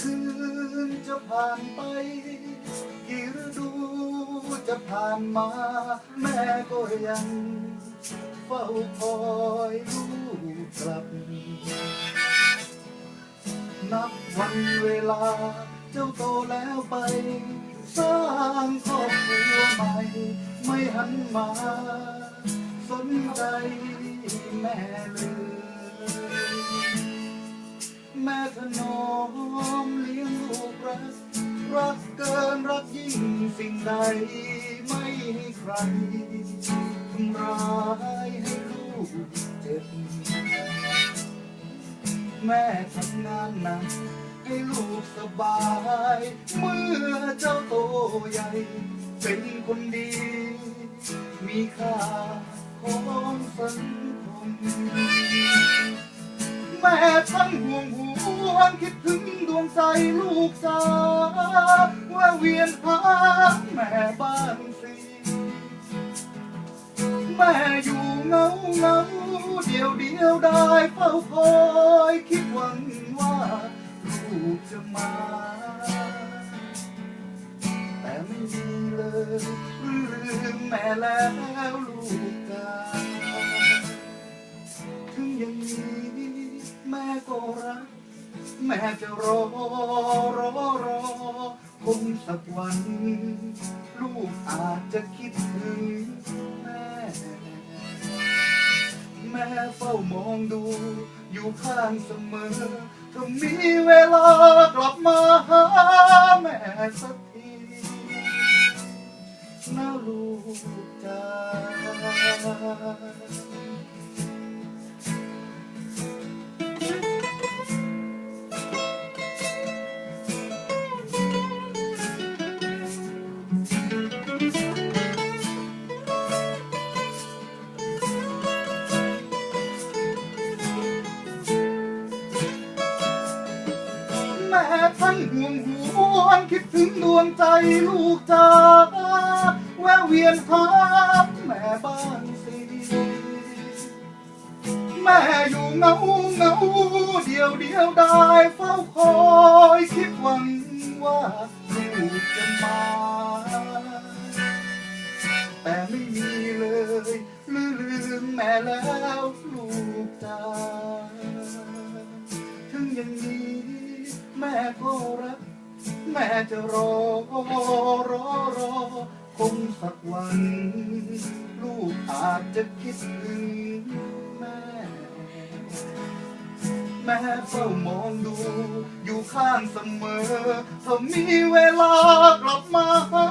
คืนจะผ่านไป กี่ฤดูจะผ่านมา แม่ก็ยังเฝ้าคอยลูกกลับ นับวันเวลา เจ้าโตแล้วไป สร้างครอบครัวใหม่ ไม่หันมา สนใจแม่เลย แม่ถนอมเลี้ยงลูกรักรักเกินรักยิ่งสิ่งใดไม่ให้ใครทำร้ายให้ลูกเจ็บ แม่ทำงานหนักให้ลูกสบาย เมื่อเจ้าโตใหญ่ เป็นคนดี มีค่าของสังคมแม่ทั้งห่วงห่ว งคิดถึงดวงใจลูกสาวว่าเวียนหาแม่บ้านสิแม่อยู่เงาเงาเดียวเดียวได้เฝ้าคอยคิดหวังว่าลูกจะมา แต่ไม่มีเลยลืมแม่แล้วลูกจ้าถึงอย่างนี้แม่ก็รัก แม่จะรอรอรอคงสักวัน ลูกอาจจะคิดถึงแม่ แม่เฝ้ามองดู อยู่ข้างเสมอถ้ามีเวลากลับมาหาแม่สักทีนะลูกจ้า ห่วงหวงคิดถึงดวงใจลูกจ้าแวะเวียนหาแม่บ้านสิแม่อยู่เงาเงาเดียวเดียวได้เฝ้าคอยคิดหวังว่าลูกจะมาแต่ไม่มีเลยลืมลืมแม่แล้ว ก็รัก แม่จะรอรอรอคงสักวัน ลูกอาจจะคิดถึงแม่ แม่เฝ้ามองดู อยู่ข้างเสมอ ถ้ามีเวลากลับมาหา